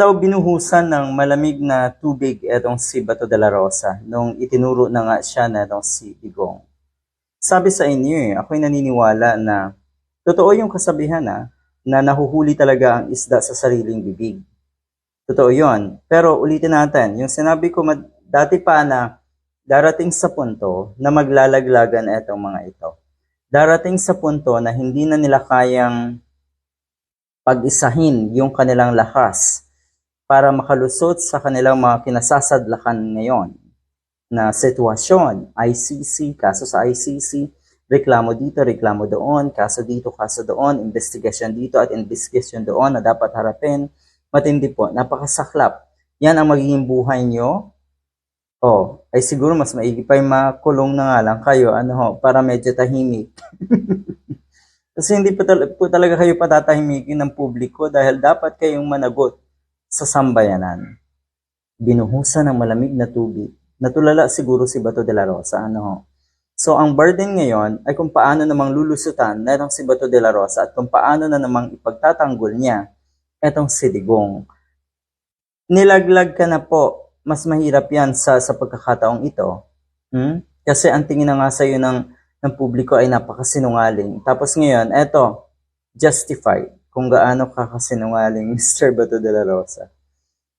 daw binuhusan ng malamig na tubig etong si Bato de la Rosa nung itinuro na nga siya na etong si Digong. Sabi sa inyo eh, ako'y naniniwala na totoo yung kasabihan na, na nahuhuli talaga ang isda sa sariling bibig. Totoo yon. Pero ulitin natin, yung sinabi ko dati pa na darating sa punto na maglalaglagan etong mga ito. Darating sa punto na hindi na nila kayang pag-isahin yung kanilang lakas para makalusot sa kanilang mga kinasasadlakan ngayon na sitwasyon, ICC, kaso sa ICC, reklamo dito, reklamo doon, kaso dito, kaso doon, investigasyon dito at investigasyon doon na dapat harapin. Matindi po, napakasaklap. Yan ang magiging buhay nyo. Oh, ay siguro mas maigi pa yung makulong na nga lang kayo, ano ho, para medyo tahimik. Kasi hindi po, tal- po talaga kayo patatahimikin ng publiko dahil dapat kayong managot sa sambayanan. Binuhusan ng malamig na tubig. Natulala siguro si Bato de la Rosa. Ano? So, ang burden ngayon ay kung paano namang lulusutan na itong si Bato de la Rosa at kung paano na namang ipagtatanggol niya itong si Digong. Nilaglag ka na po. Mas mahirap yan sa, sa pagkakataong ito. Hmm? Kasi ang tingin na nga sa'yo ng, ng publiko ay napakasinungaling. Tapos ngayon, eto, justified kung gaano kakasinungaling Mr. Bato de la Rosa.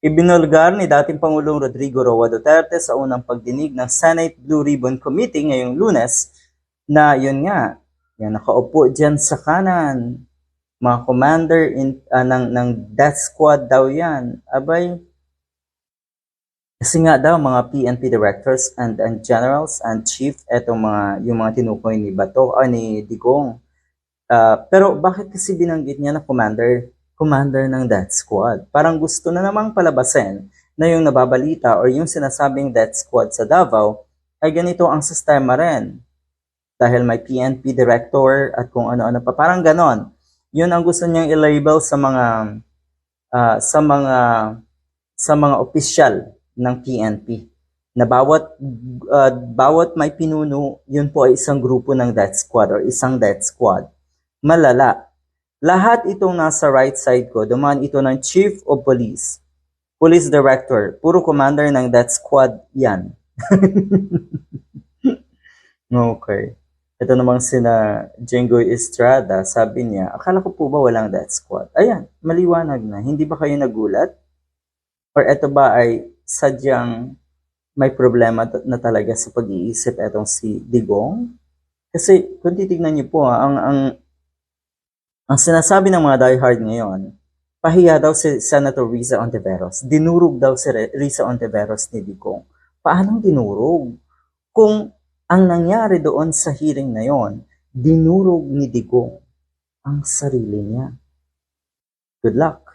Ibinulgar ni dating Pangulong Rodrigo Roa Duterte sa unang pagdinig ng Senate Blue Ribbon Committee ngayong lunes na yun nga, yan, nakaupo dyan sa kanan. Mga commander in, ah, ng, ng death squad daw yan. Abay, kasi nga daw mga PNP directors and, and generals and chief etong mga yung mga tinukoy ni Bato o ni Digong. Ah, pero bakit kasi binanggit niya na commander commander ng death squad? Parang gusto na namang palabasin na yung nababalita or yung sinasabing death squad sa Davao ay ganito ang sistema rin. Dahil may PNP director at kung ano-ano pa. Parang ganon. Yun ang gusto niyang i-label sa mga ah, sa mga sa mga opisyal ng PNP na bawat uh, bawat may pinuno, yun po ay isang grupo ng death squad or isang death squad. Malala. Lahat itong nasa right side ko, dumaan ito ng Chief of Police, Police Director, puro commander ng death squad yan. okay. Ito namang sina Jengoy Estrada, sabi niya, akala ko po ba walang death squad? Ayan, maliwanag na. Hindi ba kayo nagulat? Or ito ba ay sadyang may problema na talaga sa pag-iisip etong si Digong? Kasi kung titignan niyo po, ah, ang, ang, ang sinasabi ng mga diehard ngayon, pahiya daw si Senator Risa Ontiveros. Dinurog daw si Risa Ontiveros ni Digong. Paanong dinurog? Kung ang nangyari doon sa hearing na yon, dinurog ni Digong ang sarili niya. Good luck.